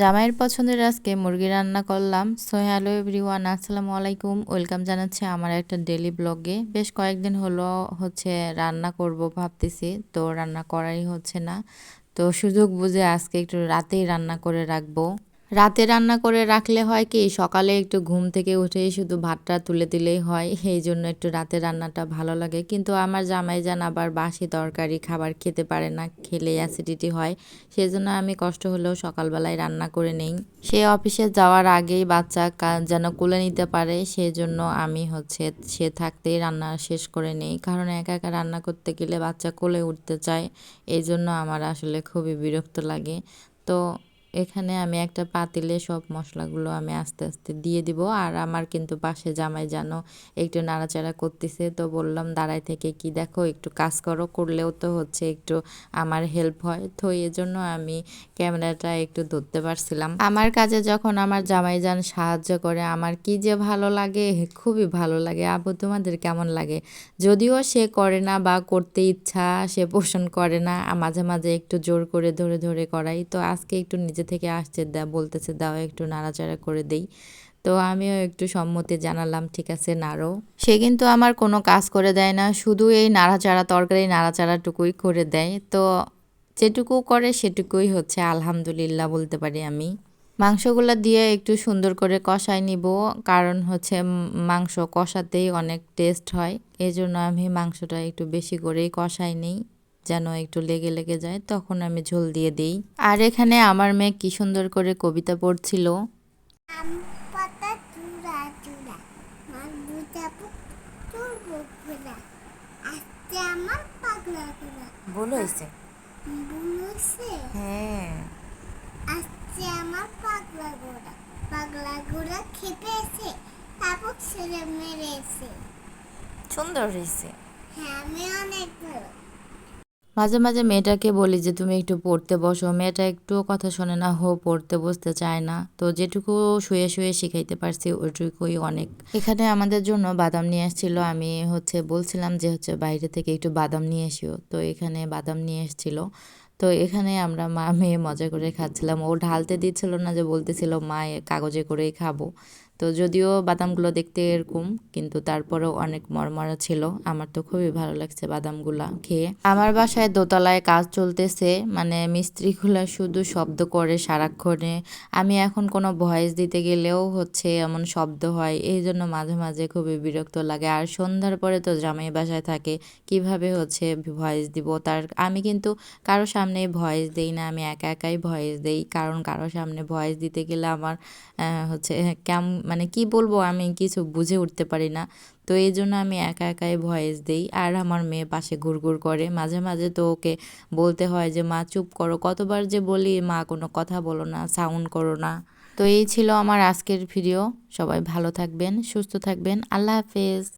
জামাইয়ের পছন্দের আজকে মুরগি রান্না করলাম। সো হ্যালো এভরিওয়ান, আসসালামু আলাইকুম। ওয়েলকাম জানাচ্ছি আমার একটা ডেলি ব্লগে। বেশ কয়েকদিন হলো হচ্ছে রান্না করব ভাবতেছি, তো রান্না করাই হচ্ছে না। তো সুযোগ বুঝে আজকে একটু রাতেই রান্না করে রাখব। রাতে রান্না করে রাখলে হয় কি, সকালে একটু ঘুম থেকে উঠেই শুধু ভাতটা তুলে দিলেই হয়, এই জন্য একটু রাতে রান্নাটা ভালো লাগে। কিন্তু আমার জামাই যান আবার বাসি তরকারি খাবার খেতে পারে না খেলে অ্যাসিডিটি হয়। সেই জন্য আমি কষ্ট হলেও সকালবেলায় রান্না করে নেই। সে অফিসে যাওয়ার আগেই বাচ্চা যেন কুলে নিতে পারে সেই জন্য আমি হচ্ছে সে থাকতেই রান্না শেষ করে নেই। কারণ একা একা রান্না করতে গেলে বাচ্চা কোলে উঠতে চায় এই জন্য আমার আসলে খুবই বিরক্ত লাগে। তো এখানে আমি একটা পাতিলে সব মশলাগুলো আমি আস্তে আস্তে দিয়ে দিব। আর আমার কিন্তু পাশে জামাই জানো একটু নাড়াচাড়া করতেছে, তো বললাম দাঁড়াই থেকে কি দেখো? একটু কাজ করো, করলেও তো হচ্ছে একটু আমার হেল্প হয়। তো এই জন্য আমি ক্যামেরাটা একটু ধরতে পারছিলাম। আমার কাজে যখন আমার জামাই যান সাহায্য করে, আমার কি যে ভালো লাগে, খুবই ভালো লাগে। আবু, তোমাদের কেমন লাগে? যদিও সে করে না বা করতে ইচ্ছা, সে পোষণ করে না। মাঝে মাঝে একটু জোর করে ধরে ধরে করাই। তো আজকে একটু নিজে নিচে থেকে আসছে, দা বলতেছে, দাও একটু নাড়াচাড়া করে দেই। তো আমিও একটু সম্মতি জানালাম, ঠিক আছে, নাড়ো। সে কিন্তু আমার কোনো কাজ করে দেয় না, শুধু এই নাড়াচাড়া তরকারি নাড়াচাড়াটুকুই করে দেয়। তো যেটুকু করে সেটুকুই হচ্ছে, আলহামদুলিল্লাহ বলতে পারি আমি। মাংসগুলো দিয়ে একটু সুন্দর করে কষাই নিব, কারণ হচ্ছে মাংস কষাতেই অনেক টেস্ট হয়। এই জন্য আমি মাংসটা একটু বেশি করেই কষাই নিই। যেন একটু লেগে লেগে যায় তখন আমি ঝোল দিয়ে দিই। আর এখানে আমার মেয়ে কি সুন্দর করে কবিতা পড়ছিল। ভুল হয়েছে? হ্যাঁ। আজকে আমার পাগলা গোড়া পাগলা গোড়া খেপে তারপর ছেলে মেরেছে সুন্দর হয়েছে। হ্যাঁ আমি অনেক ভালো। মাঝে মাঝে মেয়েটাকে বলি যে, তুমি একটু পড়তে বসো। মেয়েটা একটুও কথা শোনে না, হো, পড়তে বসতে চায় না। তো যেটুকু শুয়ে শুয়ে শিখাইতে পারছি, ওইটুকুই অনেক। এখানে আমাদের জন্য বাদাম নিয়ে আসছিল। আমি হচ্ছে বলছিলাম যে, হচ্ছে বাইরে থেকে একটু বাদাম নিয়ে এসিও তো এখানে বাদাম নিয়ে এসেছিল তো এখানে আমরা মা মেয়ে মজা করে খাচ্ছিলাম। ও ঢালতে দিচ্ছিল না যে, বলতেছিল, মা কাগজে করেই খাব। তো যদিও বাদামগুলো দেখতে এরকম, কিন্তু তারপরেও অনেক মরমরা ছিল। আমার তো খুবই ভালো লাগছে বাদামগুলা খেয়ে। আমার বাসায় দোতলায় কাজ চলতেছে মানে মিস্ত্রিগুলো শুধু শব্দ করে সারাক্ষণে। আমি এখন কোনো ভয়েস দিতে গেলেও হচ্ছে এমন শব্দ হয়, এই জন্য মাঝে মাঝে খুবই বিরক্ত লাগে। আর সন্ধ্যার পরে তো জামাই বাসায় থাকে, কীভাবে হচ্ছে ভয়েস দিব তার? আমি কিন্তু কারও সামনে ভয়েস দেই না, আমি একা একাই ভয়েস দেই। কারণ কারও সামনে ভয়েস দিতে গেলে আমার হচ্ছে কেমন মানে কি বলব, আমি কিছু বুঝে উঠতে পারি না। তো এই জন্য আমি একা একাই ভয়েস দিই আর আমার মেয়ে পাশে ঘুরঘুর করে। মাঝে মাঝে তো ওকে বলতে হয় যে, মা, চুপ করো। কতবার যে বলি, মা, কোনো কথা বলো না, সাউন্ড করো না। তো এই ছিল আমার আজকের ভিডিও। সবাই ভালো থাকবেন, সুস্থ থাকবেন। আল্লাহ হাফেজ।